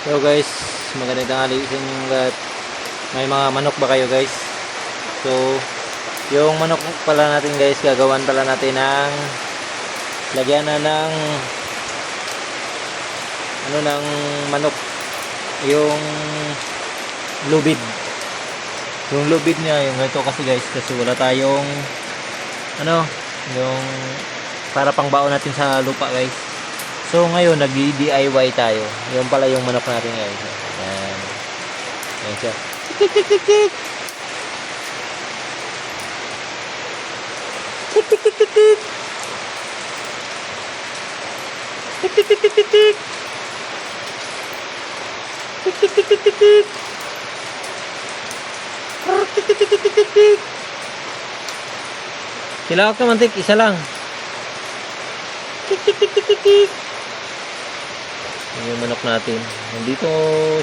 Hello guys, magandang tanghali sa inyong lahat. May mga manok ba kayo guys? So, yung manok pala natin guys, gagawan pala natin ng lagyan na ng ano ng manok yung lubid yung lubid niya yung ito kasi guys kasi wala tayong ano yung para pang baon natin sa lupa guys So ngayon nag-DIY tayo. Yung pala yung manok natin guys. Ayan. Ayan siya. Tik tik tik tik. Tik tik tik tik tik. Tik tik tik tik tik tik. Tik tik tik tik tik Tik tik tik tik tik tik tik. Tilawak naman tik, isa lang. Tik tik tik tik tik tik. Yung manok natin. Nandito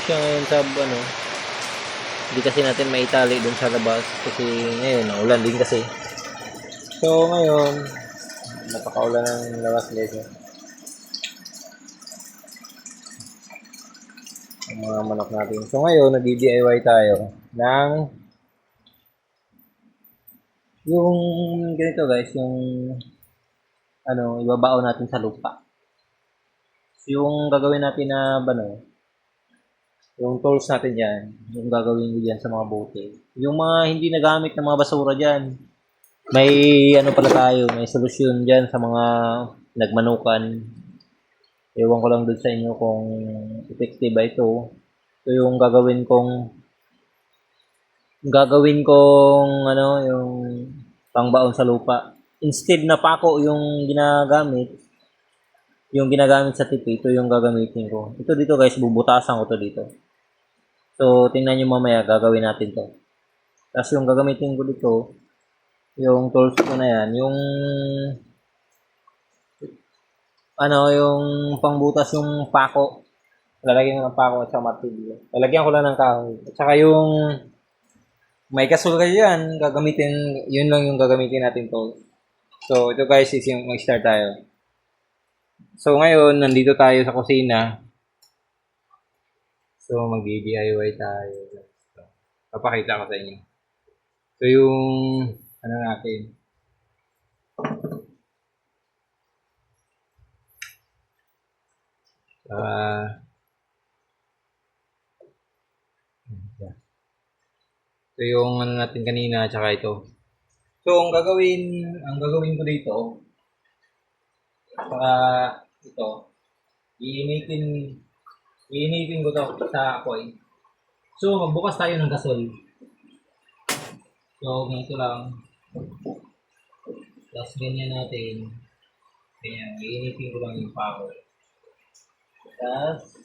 siya ngayon sa ano. Hindi kasi natin maitali dun sa labas kasi ngayon naulan din kasi. So ngayon napakaulan ng labas guys. eh. Ang mga manok natin. So ngayon nag-DIY tayo ng yung ganito guys, yung ano, ibabao natin sa lupa yung gagawin natin na ano, yung tools natin dyan, yung gagawin ko dyan sa mga bote. Yung mga hindi nagamit na mga basura dyan, may ano pala tayo, may solusyon dyan sa mga nagmanukan. Ewan ko lang doon sa inyo kung effective ba ito. Ito yung gagawin kong gagawin kong ano, yung pangbaon sa lupa. Instead na pako yung ginagamit, yung ginagamit sa tipi, ito yung gagamitin ko. Ito dito guys, bubutasan ko to dito. So, tingnan nyo mamaya, gagawin natin to. Tapos yung gagamitin ko dito, yung tools ko na yan, yung ano, yung pangbutas yung pako. Lalagyan ko ng pako at saka martilyo. Lalagyan ko lang ng kahoy. At saka yung may kasul kayo yan, gagamitin, yun lang yung gagamitin natin to. So, ito guys, is yung mag-start tayo. So ngayon, nandito tayo sa kusina. So mag-DIY tayo. So, papakita ko sa inyo. So yung ano natin. Ah. so yung ano natin kanina tsaka ito. So ang gagawin, ang gagawin ko dito para ito, iinitin, iinitin ko to sa apoy. So, magbukas tayo ng gasol. So, ganito lang. Tapos ganyan natin. Ganyan, iinitin ko lang yung pako. Tapos,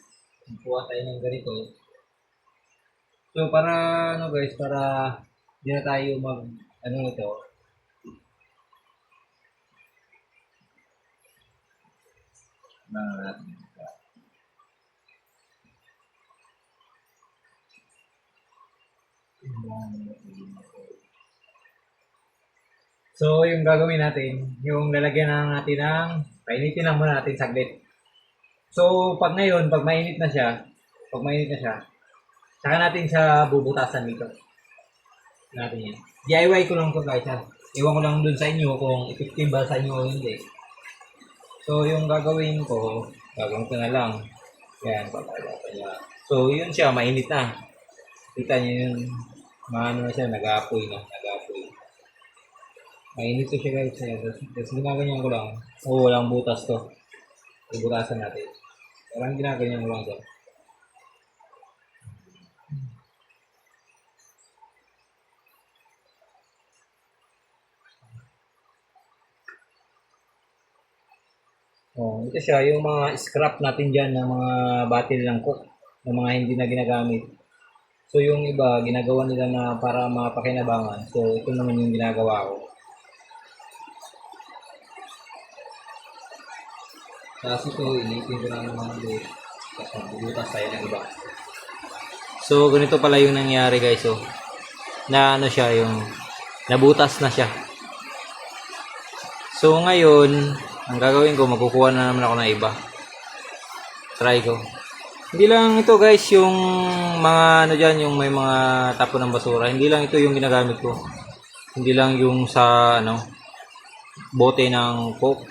magkuha tayo ng ganito. So, para, ano guys, para di na tayo mag, ano ito, na natin. So, yung gagawin natin, yung lalagyan na natin ng, painitin lang muna natin saglit. So, pag ngayon, pag mainit na siya, pag mainit na siya, saka natin siya bubutasan dito. Natin yan. DIY ko lang to guys ha. Iwan ko lang dun sa inyo kung effective ba sa inyo o hindi. So, yung gagawin ko, gagawin ko na lang. Yan, papalata niya. So, yun siya, mainit na. Kita niyo yun, maano na siya, nag-aapoy na, nag-aapoy. Mainit to siya guys. Ayan, tapos, ginaganyan ko lang. Oo, walang butas to. Ibutasan natin. Parang ginaganyan ko lang to. Oh, ito siya, yung mga scrap natin dyan ng mga battery ng cook, ng mga hindi na ginagamit. So, yung iba, ginagawa nila na para mapakinabangan. So, ito naman yung ginagawa ko. Tapos ito, initin ko lang naman ulit. Tapos magbubutas tayo ng iba. So, ganito pala yung nangyari guys. Oh. Na ano siya, yung nabutas na siya. So, ngayon, ang gagawin ko, magkukuha na naman ako ng iba. Try ko. Hindi lang ito guys, yung mga ano dyan, yung may mga tapo ng basura. Hindi lang ito yung ginagamit ko. Hindi lang yung sa ano, bote ng coke.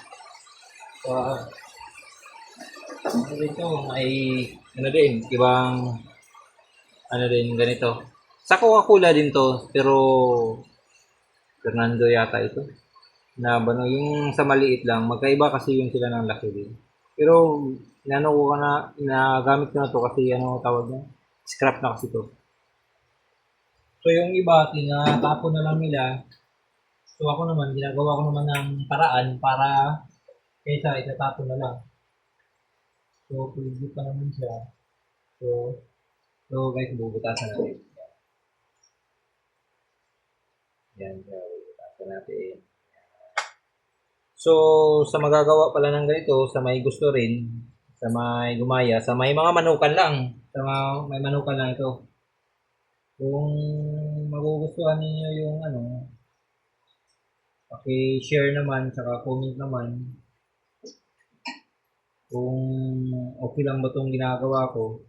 So, ah, ano din to, may ano din, ibang ano din ganito. Sa Coca-Cola din to, pero Fernando yata ito. Na ano, yung sa maliit lang, magkaiba kasi yung sila ng laki din. Pero inano ko na, nagamit ko na to kasi ano tawag niya? Scrap na kasi to. So yung iba, tinatapon na lang nila. So ako naman, ginagawa ko naman ng paraan para kaysa itatapon na lang. So pwede pa naman siya. So, so guys, bubutasan natin. Yan, so, bubutasan natin. So, sa magagawa pala ng ganito, sa may gusto rin, sa may gumaya, sa may mga manukan lang. Sa mga, may manukan lang ito. Kung magugustuhan ninyo yung ano, paki-share naman, saka comment naman. Kung okay lang ba itong ginagawa ko.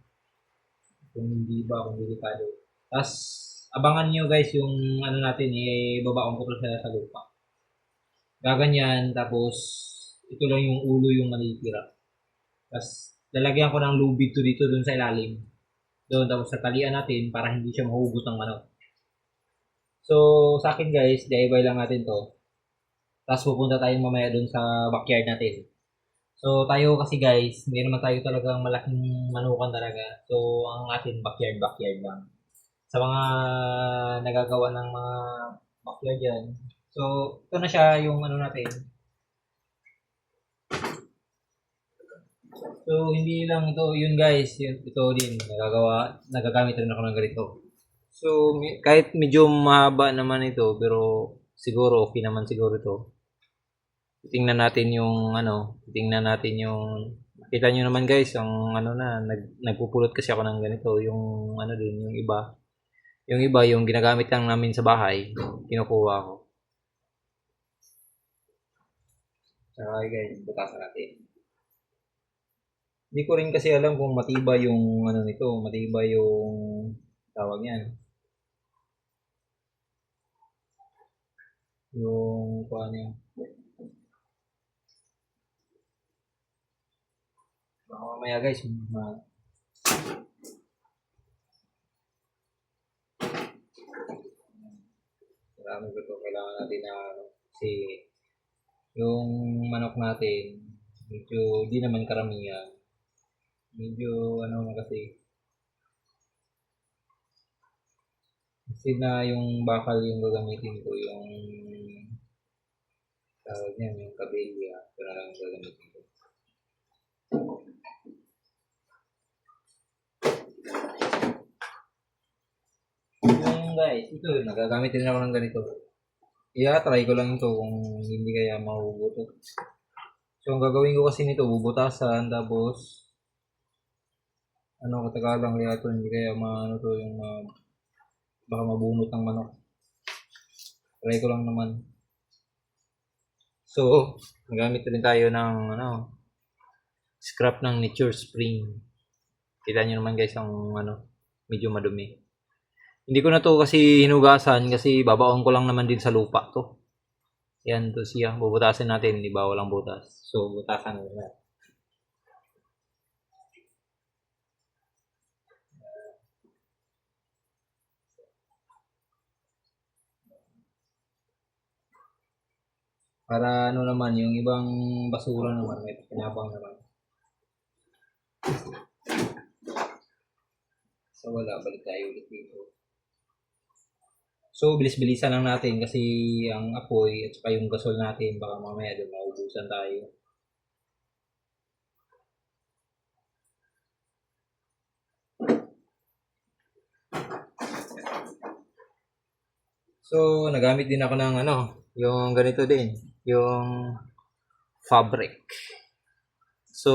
Kung hindi ba, kung delikado. Tapos, abangan nyo guys yung ano natin, ibabaon ko to sa, sa lupa. Gaganyan, tapos ito lang yung ulo yung malitira. Tapos, lalagyan ko ng lubid to dito dun sa ilalim. Doon, tapos sa talian natin para hindi siya mahugot ng manok. So, sa akin guys, DIY lang natin to. Tapos pupunta tayo mamaya dun sa backyard natin. So, tayo kasi guys, hindi naman tayo talagang malaking manukan talaga. So, ang atin backyard, backyard lang. Sa mga nagagawa ng mga backyard yan. So, ito na siya yung ano natin. So, hindi lang ito, yun guys, yun, ito din, nagagawa, nagagamit rin ako ng ganito. So, kahit medyo mahaba naman ito, pero siguro okay naman siguro ito. Tingnan natin yung ano, tingnan natin yung Kita nyo naman guys, ang ano na, nag, nagpupulot kasi ako ng ganito, yung ano din, yung iba. Yung iba, yung ginagamit lang namin sa bahay, kinukuha ko. Saka guys, butasan natin. Hindi ko rin kasi alam kung matibay yung ano nito, matibay yung tawag niyan. Yung paano yun. Baka mamaya guys, ma Marami ko ito, kailangan natin na ano, kasi yung manok natin, medyo di naman karamihan. Medyo ano naman kasi, kasi na yung bakal yung gagamitin ko, yung tawag niyan, yung kabilya, ito na lang gagamitin ko. Yung guys, ito, nagagamit din ako ng ganito. I-try ko lang ito kung hindi kaya mahubuto. So, ang gagawin ko kasi nito, bubutasan, tapos, ano, katagalang kaya ito, hindi kaya maano to, yung, uh, baka mabunot ng manok. Try ko lang naman. So, nagamit rin tayo ng ano, scrap ng Nature Spring. Kita nyo naman guys ang ano, medyo madumi. Hindi ko na to kasi hinugasan kasi babaon ko lang naman din sa lupa to. Yan to siya. Bubutasin natin, di ba? Walang butas. So, butasan na. Para ano naman, yung ibang basura naman, may pinabang naman. So wala, balik tayo ulit dito. So, bilis-bilisan lang natin kasi ang apoy at saka yung gasol natin, baka mamaya doon maubusan tayo. So, nagamit din ako ng ano, yung ganito din, yung fabric. So,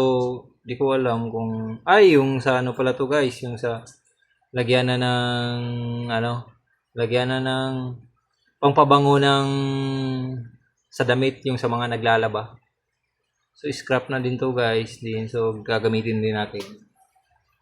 di ko alam kung, ay, yung sa ano pala to guys, yung sa, lagyan na ng, ano, lagyan na ng, pangpabango ng, sa damit, yung sa mga naglalaba. So, scrap na din to guys, din, so, gagamitin din natin.